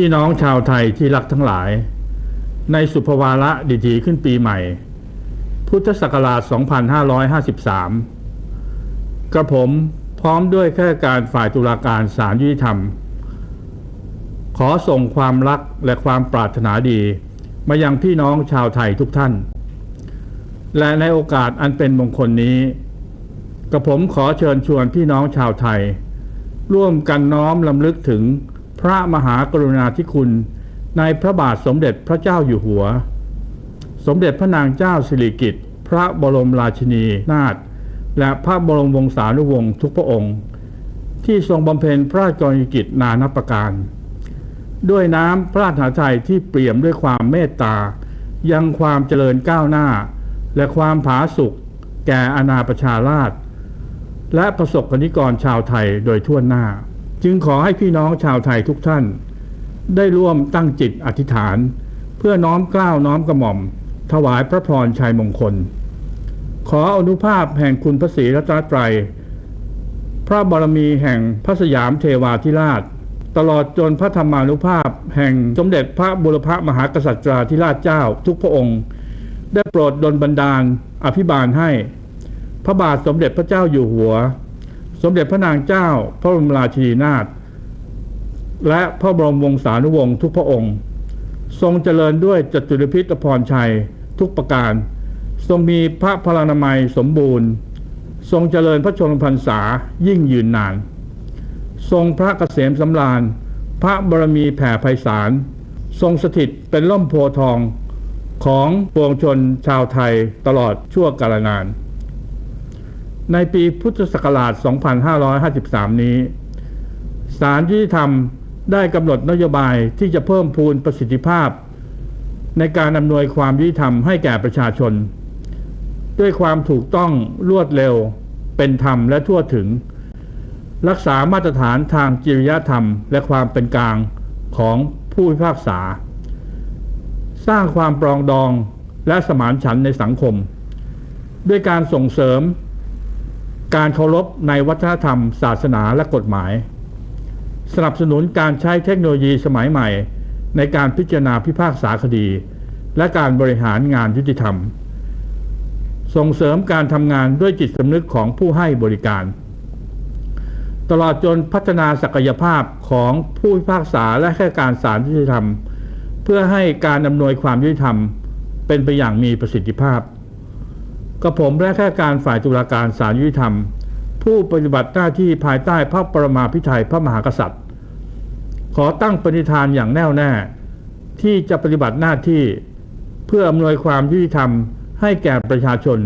พี่น้องชาวไทยที่รักทั้งหลาย ในสุภวาระดีๆขึ้นปีใหม่ พุทธศักราช 2553 กระผมพร้อมด้วยข้าราชการฝ่ายตุลาการศาลยุติธรรม ขอส่งความรักและความปรารถนาดี มายังพี่น้องชาวไทยทุกท่าน และในโอกาสอันเป็นมงคลนี้กระผมขอเชิญชวนพี่น้องชาวไทย ร่วมกันน้อมลำลึกถึง พระมหากรุณาธิคุณ ในพระบาทสมเด็จพระเจ้าอยู่หัว สมเด็จพระนางเจ้าสิริกิติ์พระบรมราชินีนาถและพระบรมวงศานุวงศ์ทุกพระองค์ ที่ทรงบำเพ็ญพระราชกรณียกิจนานับประการ ด้วยน้ำพระราชหฤทัยที่เปี่ยมด้วยความเมตตา ยังความเจริญก้าวหน้า และความผาสุกแก่อาณาประชาราษฎร์และประสบกนิกรชาวไทยโดยทั่วหน้า จึงขอให้พี่น้องชาวไทยทุกท่าน ได้ร่วมตั้งจิตอธิษฐาน เพื่อน้อมเกล้าวน้อมกระหม่อม ถวายพระพรชัยมงคล ขออนุภาพแห่งคุณพระศรีรัตนตรัย พระบารมีแห่งพระสยามเทวาธิราช ตลอดจนพระธรรมานุภาพ แห่งสมเด็จพระบุรพมหากษัตริย์ธิราชเจ้าทุกพระองค์ ได้โปรดดลบันดาลอภิบาลให้ พระบาทสมเด็จพระเจ้าอยู่หัว สมเด็จพระนางเจ้า พระบรมราชินีนาถและพระบรมวงศานุวงศ์ทุกพระองค์ ทรงเจริญด้วยจตุรพิธพรชัยทุกประการ ทรงมีพระพลานามัยสมบูรณ์ ทรงเจริญพระชนมพรรษายิ่งยืนนาน ทรงพระเกษมสำราญ พระบรมีแผ่ไพศาลทรงสถิตเป็นล่มโพทองของปวงชนชาวไทยตลอดชั่วกาลนาน ในปีพุทธศักราช 2553 นี้ศาลยุติธรรมได้กำหนดนโยบายที่จะเพิ่มพูนประสิทธิภาพ ในการอำนวยความยุติธรรมให้แก่ประชาชน ด้วยความถูกต้องรวดเร็ว เป็นธรรมและทั่วถึง รักษามาตรฐานทางจริยธรรม และความเป็นกลางของผู้พิพากษา สร้างความปรองดองและสมานฉันท์ในสังคม ด้วยการส่งเสริม การเคารพในวัฒนธรรม ศาสนาและกฎหมาย สนับสนุนการใช้เทคโนโลยีสมัยใหม่ ในการพิจารณาพิพากษาคดี และการบริหารงานยุติธรรม ส่งเสริมการทำงานด้วยจิตสำนึกของผู้ให้บริการ ตลอดจนพัฒนาศักยภาพของผู้พิพากษาและข้าราชการศาลยุติธรรม เพื่อให้การอำนวยความยุติธรรม เป็นไปอย่างมีประสิทธิภาพ กระผมและข้าการฝ่ายตุลาการศาลยุติธรรม ผู้ปฏิบัติหน้าที่ภายใต้พระปรมาภิไธยพระมหากษัตริย์ ขอตั้งปณิธานอย่างแน่วแน่ ที่จะปฏิบัติหน้าที่เพื่ออำนวยความยุติธรรม ให้แก่ประชาชน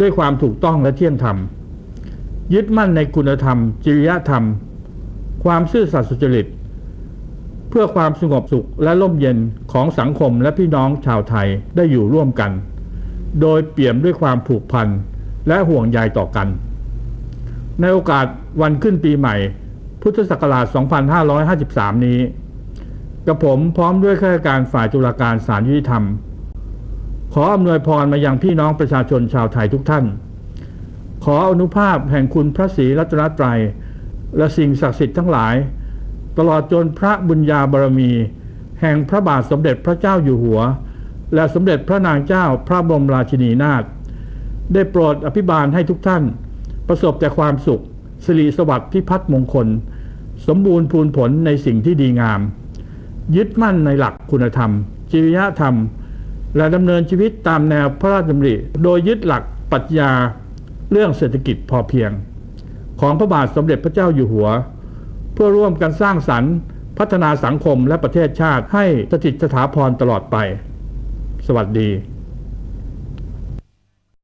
ด้วยความถูกต้องและเที่ยงธรรม ยึดมั่นในคุณธรรม จริยธรรม ความซื่อสัตย์สุจริต เพื่อความสงบสุขและร่มเย็นของสังคมและพี่น้องชาวไทยได้อยู่ร่วมกัน โดยเปี่ยมด้วยความผูกพันและห่วงใยต่อกัน ในโอกาสวันขึ้นปีใหม่ พุทธศักราช 2553 นี้ กระผมพร้อมด้วยข้าราชการฝ่ายตุลาการศาลยุติธรรม ขออำนวยพรมายังพี่น้องประชาชนชาวไทยทุกท่าน ขออนุภาพแห่งคุณพระศรีรัตนตรัย และสิ่งศักดิ์สิทธิ์ทั้งหลาย ตลอดจนพระบุญญาบารมี แห่งพระบาทสมเด็จพระเจ้าอยู่หัว และสมเด็จพระนางเจ้าพระบรมราชินีนาถได้โปรดอภิบาลให้ทุกท่าน ประสบแต่ความสุข สิริสวัสดิ์พิพัฒน์มงคล สมบูรณ์พูนผลในสิ่งที่ดีงาม ยึดมั่นในหลักคุณธรรม จริยธรรม และดำเนินชีวิตตามแนวพระราชดำริ โดยยึดหลักปรัชญาเรื่องเศรษฐกิจพอเพียง ของพระบาทสมเด็จพระเจ้าอยู่หัว เพื่อร่วมกันสร้างสรรค์ พัฒนาสังคมและประเทศชาติให้สถิตสถาพรตลอดไป สวัสดี